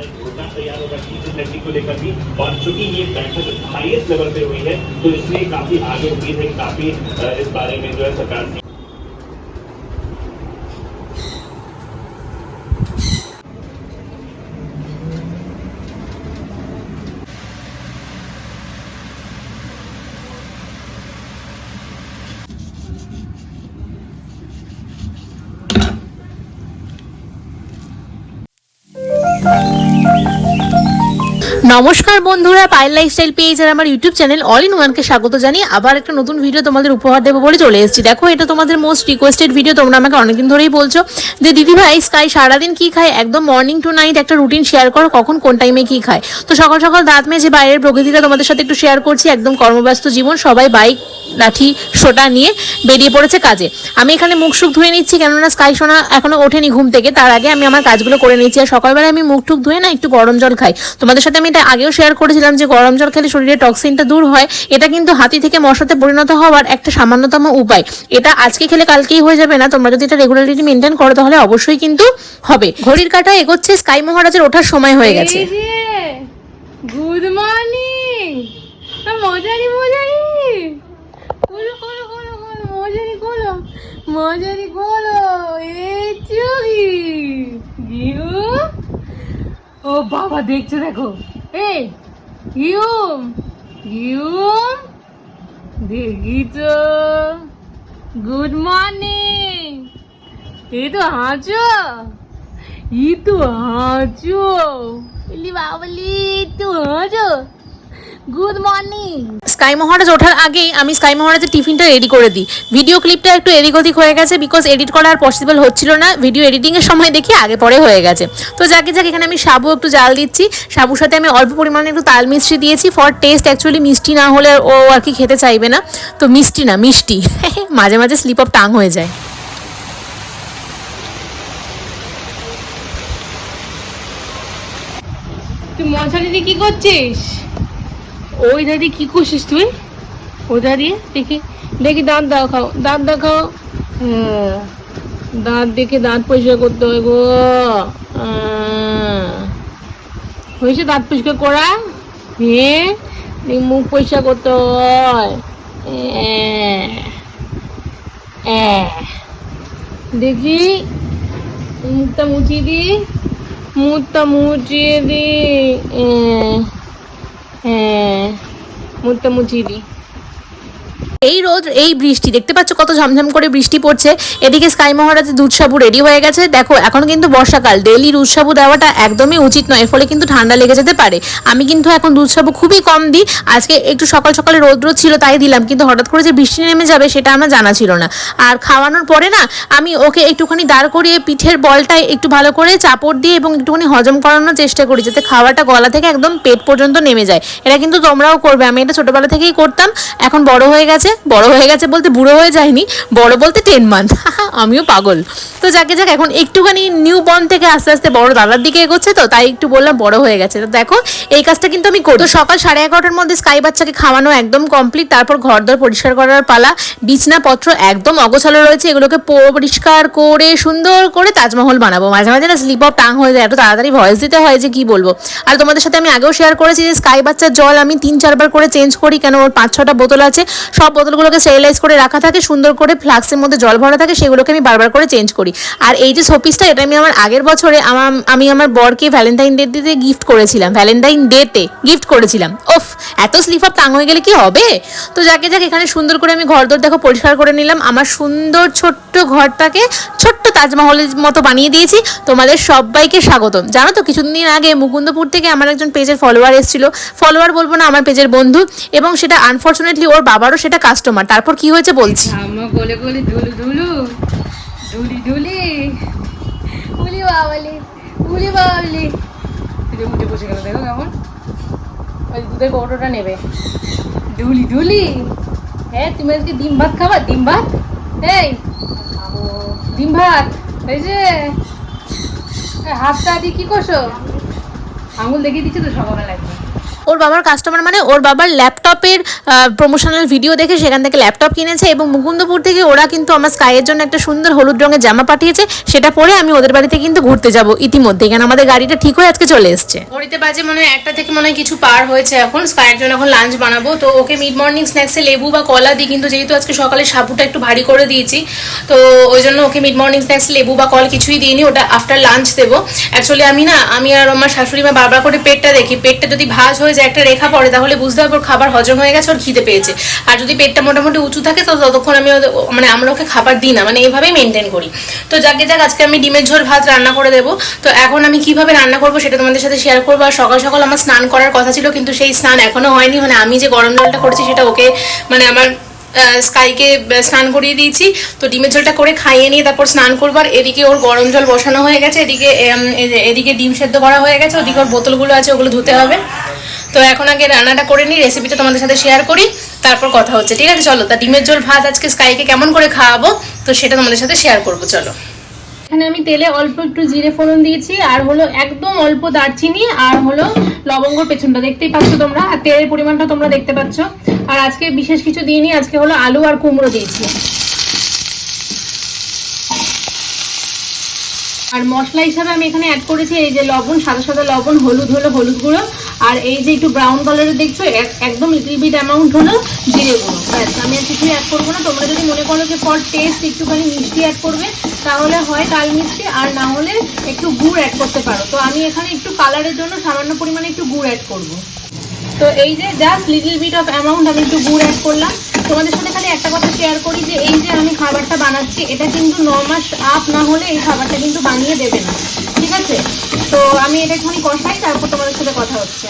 हमारा घोषणा तैयार होगा टी लड़की को लेकर भी और चूँकि, ये बैठक हाईएस्ट लेवल पे हुई है तो इसलिए काफ़ी आगे उम्मीद है काफ़ी इस बारे में जो है सरकार নমস্কার বন্ধুরা পাইল লাইফস্টাইল পেজ আর আমার ইউটিউব চ্যানেল অল ইন ওয়ানকে স্বাগত জানিয়ে আবার একটা নতুন ভিডিও তোমাদের উপহার দেবো বলে চলে এসেছি। দেখো, এটা তোমাদের মোস্ট রিকোয়েস্টেড ভিডিও তোমরা আমাকে অনেকদিন ধরেই বলছো যে দিদি ভাই স্কাই সারাদিন কি খায়? একদম মর্নিং টু নাইট একটা রুটিন শেয়ার করো, কখন কোন টাইমে কি খায়? তো সকাল সকাল দাঁত মেজে বাইরের প্রকৃতিটা তোমাদের সাথে একটু শেয়ার করছি, একদম কর্মব্যস্ত জীবন, সবাই বাইক লাঠি, সোটা নিয়ে বেরিয়ে পড়েছে কাজে। আমি এখানে মুখ সুখ ধুয়ে নিচ্ছি, কেননা স্কাই সোনা এখনও ওঠেনি ঘুম থেকে, তার আগে আমি আমার কাজগুলো করে নিচ্ছি আর সকালবেলা আমি মুখ টুক ধুয়ে না একটু গরম জল খাই। তোমাদের সাথে আমি আগেও শেয়ার করেছিলাম যে গরম জল খেলে শরীরে টক্সিনটা দূর হয়। এটা কিন্তু হাতি থেকে মশাতে পরিণত হওয়ার একটা সামান্যতম উপায়। এটা আজকে খেলে কালকেই হয়ে যাবে না। তোমরা যদি এটা রেগুলারিটি মেনটেন করো, তাহলে অবশ্যই কিন্তু হবে। ঘড়ির কাটা এগোচ্ছে স্কাই মহারাজের ওঠার সময় হয়ে গেছে। Good morning মজারি মজারি। মজারি খোলো মজারি খোলো এই চুরি। ও বাবা, দেখছ, দেখো। এই গিউম গিউম দেখি তো গুড মর্নিং এই তো হাঁচো। ই তো হাঁচো। বলি বাবলি তো হাঁচো। গুড মর্নিং স্কাই মহারাজ ওঠার আগেই আমি স্কাই মহারাজের টিফিনটা রেডি করে দিই। ভিডিও ক্লিপটা একটু এদিক ওদিক হয়ে গেছে বিকজ এডিট করা আর পসিবল হচ্ছিল না। ভিডিও এডিটিং এর সময় দেখি আগে পরে হয়ে গেছে। তো যাকে যাক এখানে আমি সাবু একটু জাল দিচ্ছি। সাবুর সাথে আমি অল্প পরিমাণে একটু তাল মিষ্টি দিয়েছি ফর টেস্ট অ্যাকচুয়ালি মিষ্টি না হলে ও আর কি খেতে চাইবে না। তো মিষ্টি না মিষ্টি। মাঝে মাঝে স্লিপ অফ টাং হয়ে যায়। তুই কি করছিস? ওই দাদি কি করছিস তুই? ও দাদি, দেখি দেখি দাঁত দেখাও দাঁত দেখাও হ্যাঁ দাঁত দেখে দাঁত পরিষ্কার করতে হয় গো। হয়েছে দাঁত পরিষ্কার করা? হ্যাঁ মুখ পরিষ্কার করতে হয়। আহ। দেখি, মুখটা মুছিয়ে দি, মুখটা মুছিয়ে দি। হ্যাঁ দি এই রোদ, এই বৃষ্টি, দেখতে পাচ্ছ কত ঝমঝম করে বৃষ্টি পড়ছে। এদিকে স্কাই মহারাজের দুধ সাবু রেডি হয়ে গেছে। দেখো, এখন কিন্তু বর্ষাকাল। ডেলি দুধ সাবু দেওয়াটা একদমই উচিত নয় ফলে কিন্তু ঠান্ডা লেগে যেতে পারে। আমি কিন্তু এখন দুধ সাবু খুবই কম দিই। আজকে একটু সকাল সকালে রোদ রোদ ছিল তাই দিলাম, কিন্তু হঠাৎ করে যে বৃষ্টি নেমে যাবে সেটা আমার জানা ছিল না। আর খাওয়ানোর পরে না, আমি ওকে একটুখানি দাঁড় করিয়ে পিঠের বলটায় একটু ভালো করে চাপড় দিয়ে এবং একটুখানি হজম করানোর চেষ্টা করি, যাতে খাওয়াটা গলা থেকে একদম পেট পর্যন্ত নেমে যায়। এটা কিন্তু তোমরাও করবে। আমি এটা ছোটবেলা থেকেই করতাম, এখন বড় হয়ে গেছে। বড় হয়ে গেছে বলতে বুড়ো হয়ে যায়নি, বড় বলতে টেন মান্থ আমিও পাগল। তো যাকে, যাক এখন একটুখানি নিউ বর্ন থেকে আস্তে আস্তে বড় দাদার দিকে এগোচ্ছে তো, তাই একটু বললাম বড় হয়ে গেছে। তো দেখো, এই কাজটা কিন্তু আমি করি। তো সকাল সাড়ে এগারোটার মধ্যে স্কাই বাচ্চাকে খাওয়ানো একদম কমপ্লিট তারপর ঘর দর পরিষ্কার করার পালা, বিছনাপত্র একদম অগোছালো রয়েছে, এগুলোকে পরিষ্কার করে, সুন্দর করে তাজমহল বানাবো। মাঝে মাঝে না স্লিপ অফ টাং হয়ে যায়, এত তাড়াতাড়ি ভয়েস দিতে হয় যে কি বলব। আর তোমাদের সাথে আমি আগেও শেয়ার করেছি যে স্কাই বাচ্চার জল আমি তিন, চারবার করে চেঞ্জ করি, কেন ওর পাঁচ, ছটা বোতল আছে, সব বোতলগুলোকে স্টেরিলাইজ করে রাখা থাকে, সুন্দর করে ফ্লাক্সের মধ্যে জল ভরা থাকে, সেগুলোকে আমি বারবার করে চেঞ্জ করি। আর এই যে শোপিসটা এটা আমি আমার আগের বছরে আমার, আমি আমার বরকে ভ্যালেন্টাইন ডে ডেতে গিফট করেছিলাম। ভ্যালেন্টাইন ডেতে গিফট করেছিলাম। ওফ এত স্লিপ অফ টাং হয়ে গেলে কি হবে? তো যাকে যাক, এখানে সুন্দর করে আমি ঘর দর দেখো পরিষ্কার করে নিলাম। আমার সুন্দর ছোট্ট ঘরটাকে ছোট্ট তাজমহলের মতো বানিয়ে দিয়েছি। তোমাদের সবাইকে স্বাগতম। জানো তো, কিছুদিন আগে মুকুন্দপুর থেকে আমার একজন পেজের ফলোয়ার এসেছিল। ফলোয়ার বলব না, আমার পেজের বন্ধু। এবং সেটা আনফর্চুনেটলি ওর বাবারও সেটা কাস্টমার তারপর কি হয়েছে বলছি। আমার গলে গলে ধুলু ধুলু, ধুলি ধুলি উলি বাবালি উলি বাবালি। উঠে উঠে বসে গেল, দেখো কেমন। ওই দুধের কৌটোটা নেবে। ধুলি ধুলি। হ্যাঁ তুমি আজকে ডিম ভাত খাবা? ডিম ভাত? এই, ডিম ভাত। এই যে হাতটা দিয়ে কি করছ? আঙুল দেখিয়ে দিচ্ছে তো সকালবেলা একদম ওর বাবার কাস্টমার মানে ওর বাবার ল্যাপটপের প্রমোশনাল ভিডিও দেখে সেখান থেকে ল্যাপটপ কিনেছে এবং মুকুন্দপুর থেকে ওরা কিন্তু আমার স্কাইয়ের জন্য একটা সুন্দর হলুদ রঙের জামা পাঠিয়েছে। সেটা পরে আমি ওদের বাড়িতে কিন্তু ঘুরতে যাব ইতিমধ্যে। কেন আমাদের গাড়িটা ঠিক হয়ে আজকে চলে এসছে। ঘড়িতে বাজে মনে হয় একটা থেকে মনে হয় কিছু পার হয়েছে এখন। স্কাইয়ের জন্য এখন লাঞ্চ বানাবো। তো ওকে মিড মর্নিং স্ন্যাক্সে লেবু বা কলা দিই, কিন্তু যেহেতু আজকে সকালে সাবুটা একটু ভারী করে দিয়েছি, তো ওই জন্য ওকে মিড মর্নিং স্ন্যাক্স লেবু বা কল কিছুই দিইনি। ওটা আফটার লাঞ্চ দেবো। অ্যাকচুয়ালি আমি না, আমি আর আমার শাশুড়ি মা বারবার করে পেটটা দেখি। পেটটা যদি ভাঁজ হয়ে যায় একটা রেখা পড়ে, তাহলে বুঝতে হবে ওর খাবার হজম হয়ে গেছে, ওর খিদে পেয়েছে। আর যদি পেটটা মোটামুটি উঁচু থাকে, তো ততক্ষণ আমি মানে আমরা ওকে খাবার দিই না মানে এইভাবেই মেনটেন করি। তো যাকে যাক, আজকে আমি ডিমের ঝোল, ভাত রান্না করে দেবো। তো এখন আমি কীভাবে রান্না করব সেটা তোমাদের সাথে শেয়ার করব। আর সকাল সকাল আমার স্নান করার কথা ছিল, কিন্তু সেই স্নান এখনও হয়নি। মানে আমি যে গরম জলটা করছি, সেটা ওকে মানে আমার স্কাইকে স্নান করিয়ে দিয়েছি। তো ডিমের ঝোলটা করে খাইয়ে নিয়ে তারপর স্নান করব। আর এদিকে ওর গরম জল বসানো হয়ে গেছে। এদিকে যে এদিকে ডিম সেদ্ধ করা হয়ে গেছে। ওদিকে ওর বোতলগুলো আছে, ওগুলো ধুতে হবে। তো এখন আগে রান্নাটা করে নিই রেসিপিটা তোমাদের সাথে শেয়ার করি, তারপর কথা হচ্ছে, ঠিক আছে? চলো, তা ডিমের ঝোল, ভাত আজকে স্কাইকে কেমন করে খাওয়াবো, তো সেটা তোমাদের সাথে শেয়ার করব, চলো। এখানে আমি তেলে অল্প একটু জিরে ফোড়ন দিয়েছি, আর হলো একদম অল্প দারচিনি, আর হলো লবঙ্গর পেছনটা, দেখতেই পাচ্ছ তোমরা, আর তেলের পরিমাণটা তোমরা দেখতে পাচ্ছ। আর আজকে বিশেষ কিছু দিইনি, আজকে হলো আলু আর কুমড়ো দিয়েছি। আর মশলা হিসাবে আমি এখানে অ্যাড করেছি, এই যে লবণ, সাদা সাদা লবণ, হলুদ হলো হলুদ গুঁড়ো আর এই যে একটু ব্রাউন কালারের দেখছ একদম লিটল বিট অ্যামাউন্ট হলো জিরে গুঁড়ো। ব্যাস, আমি আর কিছুই অ্যাড করব না। তোমরা যদি মনে করো যে ফর টেস্ট একটুখানি মিষ্টি অ্যাড করবে, তাহলে হয় তাল মিষ্টি, আর না হলে একটু গুড় অ্যাড করতে পারো। তো আমি এখানে একটু কালারের জন্য সামান্য পরিমাণে একটু গুড় অ্যাড করব। তো এই যে just little bit of amount আমি একটু গুড় অ্যাড করলাম। তোমাদের সাথে খালি একটা কথা শেয়ার করি যে, এই যে আমি খাবারটা বানাচ্ছি, এটা কিন্তু ন মাস আপ না হলে এই খাবারটা কিন্তু বানিয়ে দেবে না। ঠিক আছে? তো আমি এটা একটুখানি কষাই, তারপর তোমাদের সাথে কথা হচ্ছে।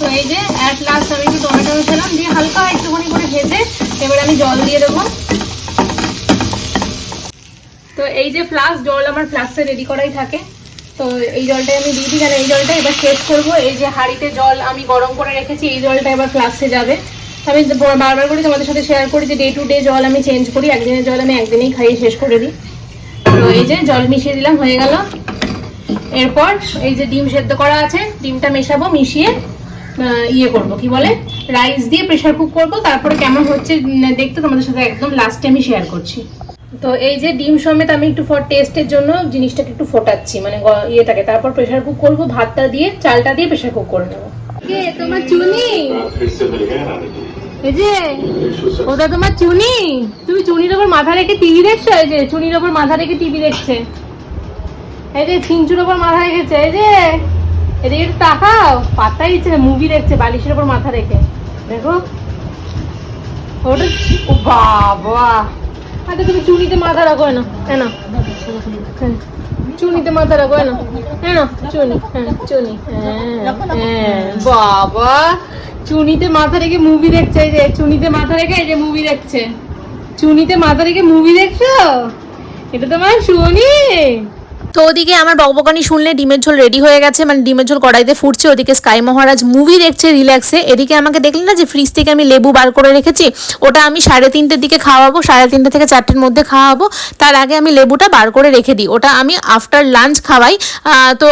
তো এই যে অ্যাট লাস্ট আমি একটু টমেটো দিলাম দিয়ে হালকা একটুখানি করে ভেজে এবার আমি জল দিয়ে দেবো। তো এই যে ফ্লাস্ক জল আমার ফ্লাক্সে রেডি করাই থাকে। তো এই জলটাই আমি দিয়ে দিই কারণ এই জলটা এবার শেষ করব। এই যে হাঁড়িতে জল আমি গরম করে রেখেছি, এই জলটা এবার ফ্লাস্কে যাবে। আমি বারবার করে তোমাদের সাথে শেয়ার করি যে ডে টু ডে জল আমি চেঞ্জ করি, একদিনের জল আমি একদিনেই খাইয়ে শেষ করে দিই। তো এই যে জল মিশিয়ে দিলাম, হয়ে গেল। এরপর এই যে ডিম সেদ্ধ করা আছে, ডিমটা মেশাবো, মিশিয়ে ইয়ে করব, কি বলে? রাইস দিয়ে প্রেসার কুক করব, তারপরে কেমন হচ্ছে দেখতে তোমাদের সাথে একদম লাস্টে আমি শেয়ার করছি। তো এই যে ডিম সমেত আমি একটু ফর টেস্টের জন্য জিনিসটাকে একটু ফোটাচ্ছি মানে ইয়েটাকে। তারপর প্রেসার কুক করব, ভাতটা দিয়ে, চালটা দিয়ে প্রেসার কুক করে নেব। কে, তোমার চুনি? এই যে ওটা তোমার চুনি? তুমি চুনির ওপর মাথা রেখে টিভি দেখছ? এই যে, চুনির ওপর মাথা রেখে টিভি দেখছে। এই যে চিঞ্চুর ওপর মাথা রেখেছে, এই যে। এদিকে একটু তাকাও পাত্তাই দিচ্ছে না মুভি দেখছে, বালিশের ওপর মাথা রেখে। দেখো। ওটা ও বাবা। আচ্ছা তুমি চুনিতে মাথা রাখো না হ্যাঁ চুনিতে মাথা রাখো না হ্যাঁ না চুনি হ্যাঁ চুনি হ্যাঁ হ্যাঁ বাবা। চুনিতে মাথা রেখে মুভি দেখছে, এই যে, চুনিতে মাথা রেখে এই যে মুভি দেখছে। চুনিতে মাথা রেখে মুভি দেখছ? এটা তোমার শুনি তো ওদিকে আমার বকবকানি শুনলে ডিমের ঝোল রেডি হয়ে গেছে মানে ডিমের ঝোল কড়াইতে ফুটছে ওদিকে স্কাই মহারাজ মুভি দেখছে রিল্যাক্সে এদিকে আমাকে দেখলেন না যে ফ্রিজ থেকে আমি লেবু বার করে রেখেছি ওটা আমি সাড়ে তিনটের দিকে খাওয়াবো সাড়ে তিনটে থেকে চারটের মধ্যে খাওয়াবো তার আগে আমি লেবুটা বার করে রেখে দিই। ওটা আমি আফটার লাঞ্চ খাওয়াই। তো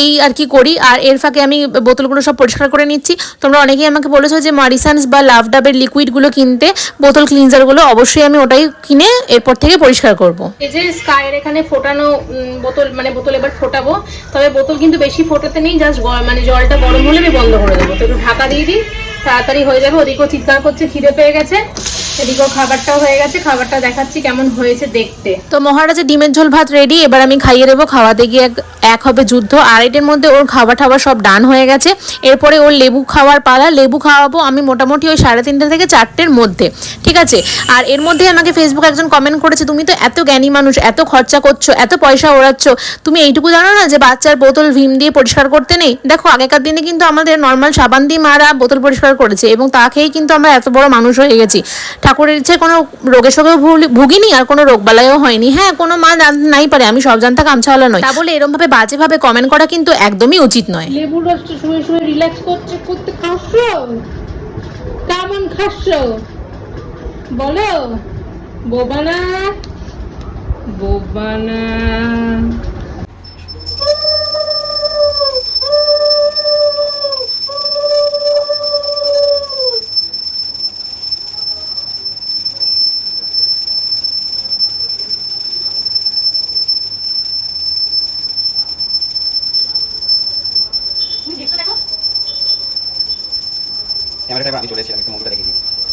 এই আর কি করি আর এর ফাঁকে আমি বোতলগুলো সব পরিষ্কার করে নিচ্ছি। তোমরা অনেকেই আমাকে বলেছ যে মারিসান্স বা লাভ ডাবের লিকুইডগুলো কিনতে বোতল ক্লিনজারগুলো অবশ্যই আমি ওটাই কিনে এরপর থেকে পরিষ্কার করব। এই যে স্কাইয়ের এখানে ফোটানো উম, বোতল মানে বোতল এবার ফোটাবো। তবে বোতল কিন্তু বেশি ফোটাতে নেই জাস্ট মানে জলটা গরম হলে আমি বন্ধ করে দেবো। তো একটু ঢাকা দিয়ে দিই। তাড়াতাড়ি হয়ে যাবে। ওদিকেও চিৎকার করছে, খিদে পেয়ে গেছে। এদিকেও খাবারটাও হয়ে গেছে, খাবারটা দেখাচ্ছি কেমন হয়েছে দেখতে। তো মহারাজের ডিমের ঝোল ভাত রেডি এবার আমি খাইয়ে দেবো। খাওয়াতে গিয়ে এক- এক হবে যুদ্ধ। আড়াইটের মধ্যে ওর খাবার টাবার সব ডান হয়ে গেছে। এরপরে ওর লেবু খাওয়ার পালা। লেবু খাওয়াবো আমি মোটামুটি ওই সাড়ে তিনটে থেকে চারটের মধ্যে। ঠিক আছে? আর এর মধ্যে আমাকে ফেসবুক একজন কমেন্ট করেছে, তুমি তো এত জ্ঞানী মানুষ, এত খরচা করছ, এত পয়সা ওড়াচ্ছ। তুমি এইটুকু জানো না যে বাচ্চার বোতল ভিম দিয়ে পরিষ্কার করতে নেই? দেখো, আগেকার দিনে কিন্তু আমাদের নর্মাল সাবান দিয়ে মারা, বোতল পরিষ্কার করেছে এবং তা খেয়েই কিন্তু আমরা এত বড় মানুষ হয়ে গেছি। ঠাকুরের ইচ্ছে কোনো রোগে সঙ্গে ভুগিনি আর কোনো রোগবালাইও হয়নি। হ্যাঁ কোনো মা নাই পারে, আমি সব জানতা কামছাওয়ালা নয় তা বলে এরমভাবে বাজেভাবে কমেন্ট করা কিন্তু একদমই উচিত নয়। লেবুর রসটা শুয়ে শুয়ে রিল্যাক্স করছে, করতে খাচ্ছ কেমন খাচ্ছ বলো। বোবানা। বোবানা।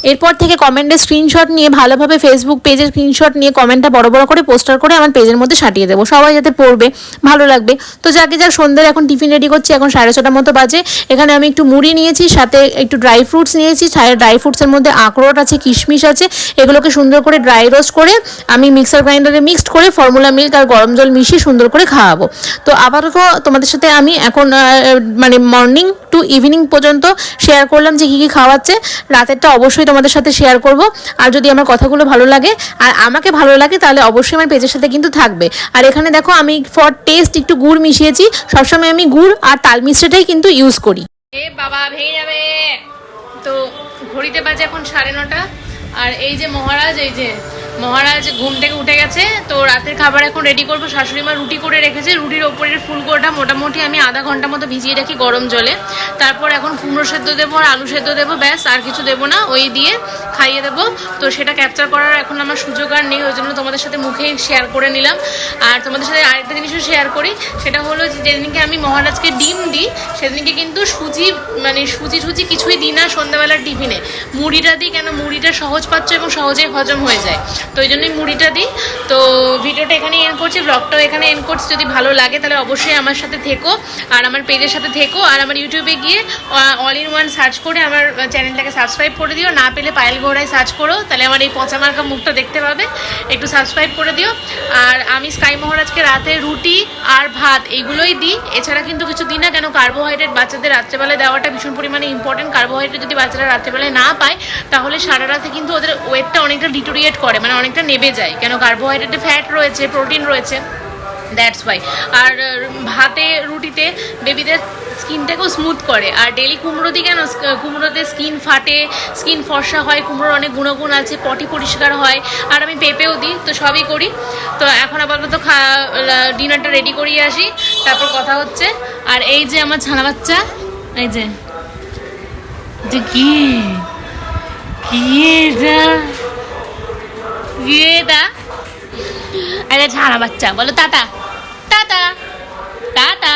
এরপর থেকে কমেন্টের স্ক্রিনশট নিয়ে ভালোভাবে ফেসবুক পেজের স্ক্রিনশট নিয়ে কমেন্টটা বড় বড় করে পোস্টার করে আমার পেজের মধ্যে সাটিয়ে দেবো। সবাই যাতে পড়বে, ভালো লাগবে। তো যাকে যাক সন্ধ্যের এখন টিফিন রেডি করছি, এখন সাড়ে ছটার মতো বাজে। এখানে আমি একটু মুড়ি নিয়েছি, সাথে একটু ড্রাই ফ্রুটস নিয়েছি ড্রাই ফ্রুটসের মধ্যে আখরোট আছে, কিশমিশ আছে। এগুলোকে সুন্দর করে ড্রাই রোস্ট করে আমি মিক্সার গ্রাইন্ডারে মিক্সড করে ফর্মুলা মিল্ক আর গরম জল মিশিয়ে সুন্দর করে খাওয়াবো। তো আপাতত তোমাদের সাথে আমি এখন মানে মর্নিং টু ইভিনিং পর্যন্ত শেয়ার করলাম যে কী কী খাওয়াচ্ছে। রাতেরটা অবশ্যই তোমাদের সাথে শেয়ার করব। আর যদি আমার কথাগুলো ভালো লাগে, আর আমাকে ভালো লাগে, তাহলে অবশ্যই আমার পেজের সাথে কিন্তু থাকবে। আর এখানে দেখো আমি ফর টেস্ট একটু গুড় মিশিয়েছি। সবসময় আমি গুড় আর তাল মিশ্রিটাই কিন্তু ইউজ করি। এ বাবা, ভেঙে যাবে। তো ঘড়িতে বাজে এখন সাড়ে নটা। আর এই যে মহারাজ, এই যে মহারাজ ঘুম থেকে উঠে গেছে, তো রাতের খাবার এখন রেডি করব। শাশুড়ি মা রুটি করে রেখেছে, রুটির ওপরের ফুলকোটা মোটামুটি আমি আধা ঘণ্টা মতো ভিজিয়ে রাখি গরম জলে। তারপর এখন কুমড়ো সেদ্ধ দেবো আর আলু সেদ্ধ দেবো, ব্যাস, আর কিছু দেবো না, ওই দিয়ে খাইয়ে দেবো। তো সেটা ক্যাপচার করার এখন আমার সুযোগ আর নেই, ওই জন্য তোমাদের সাথে মুখেই শেয়ার করে নিলাম। আর তোমাদের সাথে আরেকটা জিনিসও শেয়ার করি, সেটা হলো যেদিনকে আমি মহারাজকে ডিম দিই, সেদিনকে কিন্তু সুজি মানে সুজি সুজি কিছুই দিই না সন্ধ্যাবেলার টিফিনে। মুড়িটা দিই কেন? মুড়িটা সহজ পাচ্ছ এবং সহজেই হজম হয়ে যায়। তো ওই জন্যই মুড়িটা দিই। তো ভিডিওটা এখানে এন্ড করছি ব্লগটাও এখানে এন্ড করছি। যদি ভালো লাগে তাহলে অবশ্যই আমার সাথে থেকো, আর আমার পেজের সাথে থেকো, আর আমার ইউটিউবে গিয়ে অল ইন ওয়ান সার্চ করে আমার চ্যানেলটাকে সাবস্ক্রাইব করে দিও। না পেলে পায়েল ঘোড়ায় সার্চ করো, তাহলে আমার এই পচা মার্কা মুখটা দেখতে পাবে। একটু সাবস্ক্রাইব করে দিও। আর আমি স্কাই মহারাজকে রাতে রুটি আর ভাত এইগুলোই দিই। এছাড়া কিন্তু কিছু দিই না, কেন কার্বোহাইড্রেট বাচ্চাদের রাত্রেবেলায় দেওয়াটা ভীষণ পরিমাণে ইম্পর্টেন্ট কার্বোহাইড্রেট যদি বাচ্চারা রাত্রেবেলায় না পায়, তাহলে সারা রাতে কিন্তু ওদের ওয়েটটা অনেকটা ডিটোরিয়েট করে। মানে অনেকটা নেবে যায়, কেন কার্বোহাইড্রেটে ফ্যাট রয়েছে প্রোটিন রয়েছে দ্যাটস ওয়াই আর ভাতে, রুটিতে বেবিদের স্কিনটাকেও স্মুথ করে, আর ডেলি কুমড়ো দিই কেন কুমড়োতে স্কিন ফাটে স্কিন ফর্সা হয়, কুমড়োর অনেক গুণগুণ আছে পটি পরিষ্কার হয়, আর আমি পেঁপেও দিই, তো সবই করি। তো এখন আপাতত খা ডিনারটা রেডি করিয়ে আসি, তারপর কথা হচ্ছে। আর এই যে আমার ছানা বাচ্চা, এই যে কি কি এটা? এটা আরে ছানা বাচ্চা বলো টাটা। টাটা। টাটা।